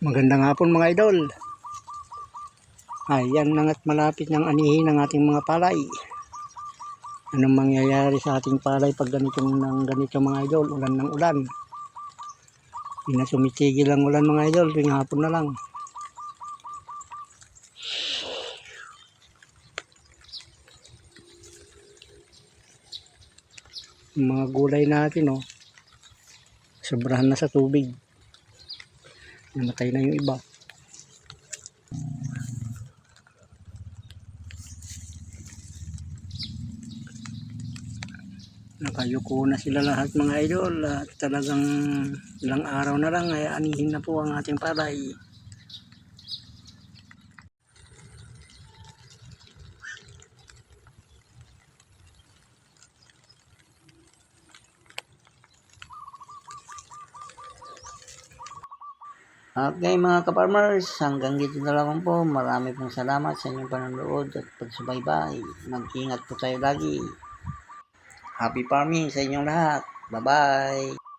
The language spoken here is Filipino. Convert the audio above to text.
Magandang hapon mga idol. Ayan na nga't malapit ng anihin ng ating mga palay. Anong mangyayari sa ating palay pag ganitong ng ganito mga idol, ulan ng ulan. Hindi na sumitigil ang ulan mga idol, tuwing hapon na lang. Yung mga gulay natin oh, sobrahan na sa tubig. Namatay na yung iba. Nakayuko na sila lahat mga idol at talagang ilang araw na lang ay anihin na po ang ating palay. Okay mga ka-farmers, hanggang dito na lang po. Marami pong salamat sa inyong panonood at pagsubaybay. Mag-ingat po tayo lagi. Happy farming sa inyong lahat. Bye-bye!